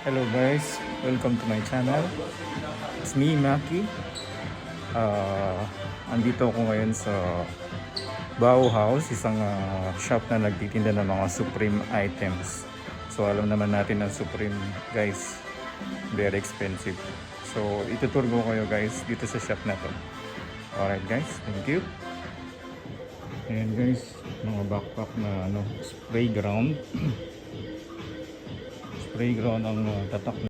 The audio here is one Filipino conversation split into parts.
Hello guys, welcome to my channel. It's me, Maki. Uh, andito ako ngayon sa Bauhaus, isang ah, shop na nagtitinda ng mga Supreme items. So alam naman natin ang Supreme guys, very expensive. So itutur ko kayo guys dito sa shop na to. Alright guys, thank you. Ayan guys, mga backpack na ano, spray ground. spray ground ang uh, tatak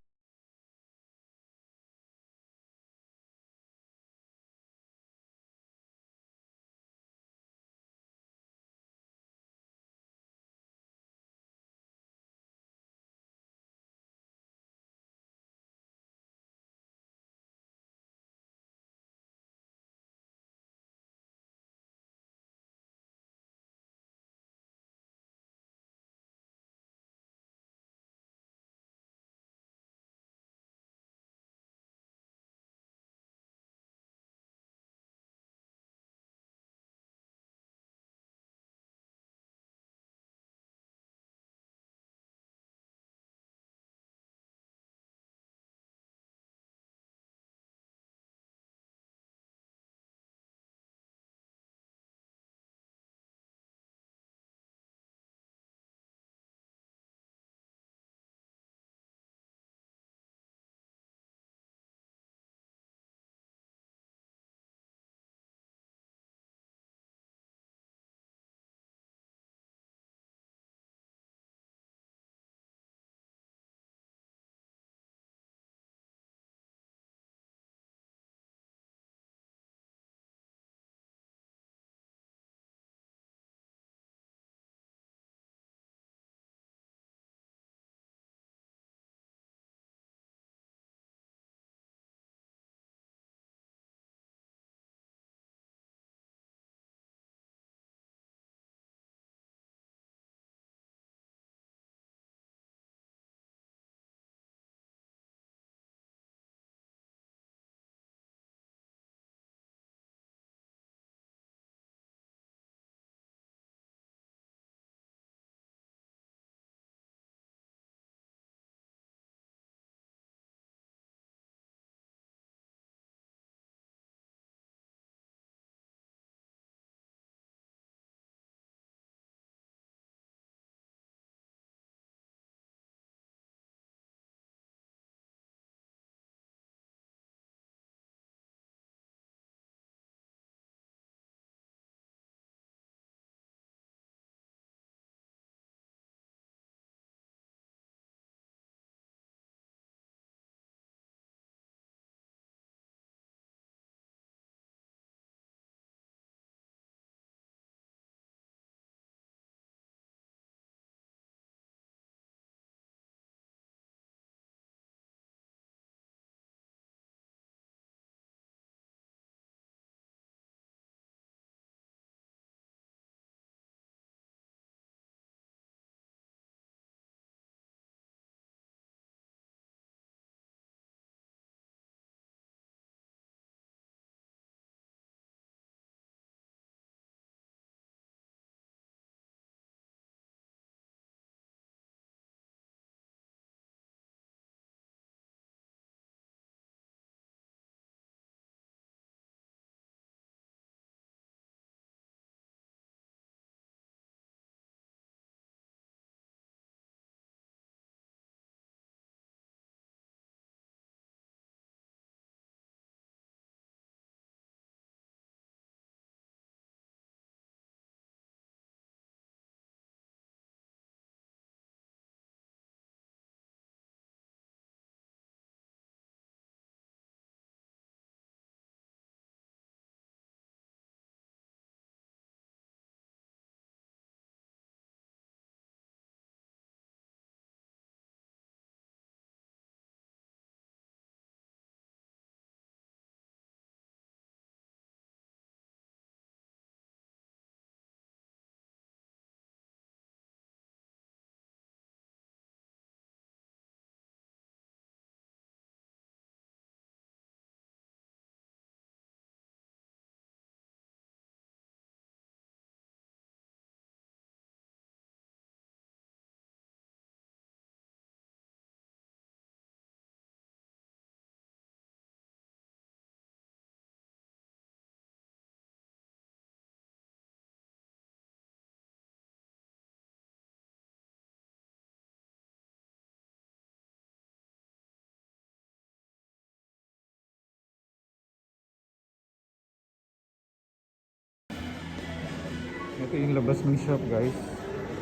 Ito yung labas ng shop guys.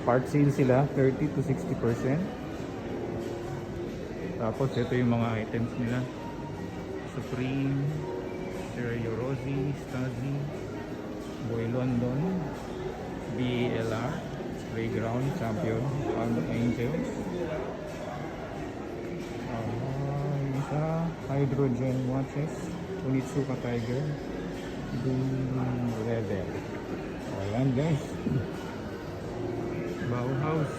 Part sale sila, 30 to 60%. Tapos ito yung mga items nila. Supreme, Stereo Rossi, Stasi, Boy London, BLR, Playground, Champion, Palm Angel. Ah, isa, Hydrogen Watches, Onitsuka Tiger, Doom Rebel. Ayan guys. Bauhaus.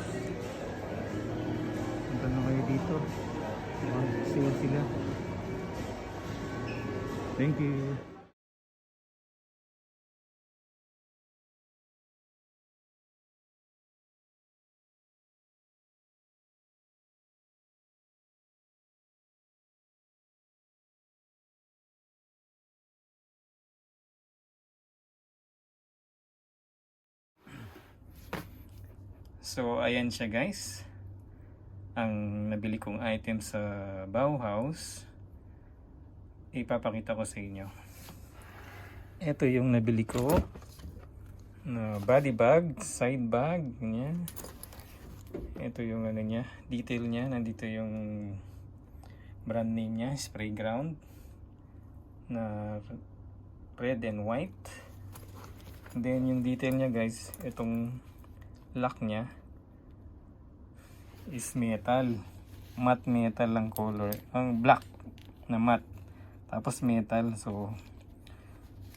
Punta na kayo dito. Mag-sale sila. Thank you. So, ayan siya guys. Ang nabili kong item sa Bauhaus. Ipapakita ko sa inyo. Ito yung nabili ko. Na body bag, side bag, ganyan. Ito yung ano niya, detail niya. Nandito yung brand name niya, spray ground. Na red and white. Then yung detail niya guys, itong lock niya is metal. Matte metal lang color. Ang black na matte. Tapos metal. So,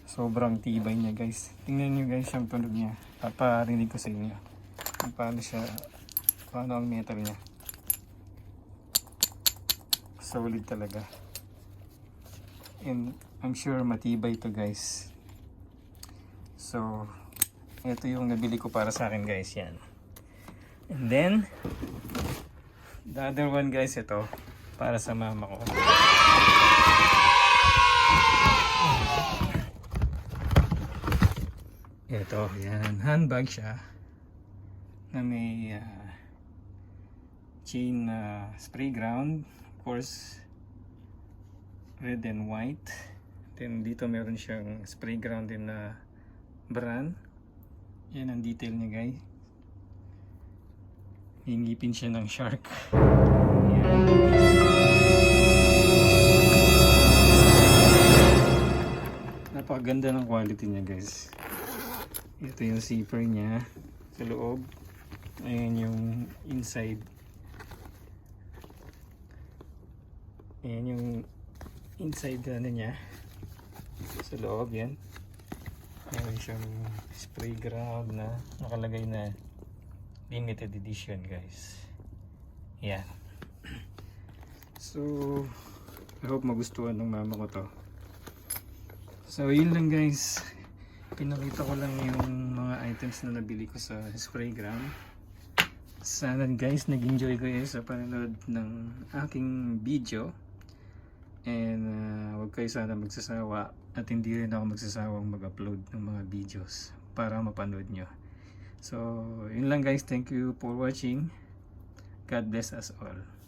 sobrang tibay niya guys. Tingnan niyo guys yung tunog niya. Paparinig ko sa inyo. Paano siya, paano ang metal niya. Solid talaga. And I'm sure matibay to guys. So, ito yung nabili ko para sa akin guys yan. And then, the other one guys ito, para sa mama ko. Ito, yan. Handbag siya. Na may ah, chain na spray ground. Of course, red and white. Then dito meron siyang spray ground din na brand. Yan ang detail niya guys. Hingipin siya ng shark. Napakaganda ng quality niya guys. Ito yung zipper niya sa loob. Ayan yung inside. Ayan yung inside ano niya. Sa loob yan. Siyang spray ground na nakalagay na limited edition guys. Yan. So, I hope magustuhan ng mama ko to. So, yun lang guys. Pinakita ko lang yung mga items na nabili ko sa spray ground. Sana guys, nag-enjoy kayo sa panonood ng aking video. And uh, huwag kayo sana magsasawa at hindi rin ako magsasawang mag-upload ng mga videos para mapanood nyo. So, yun lang guys. Thank you for watching. God bless us all.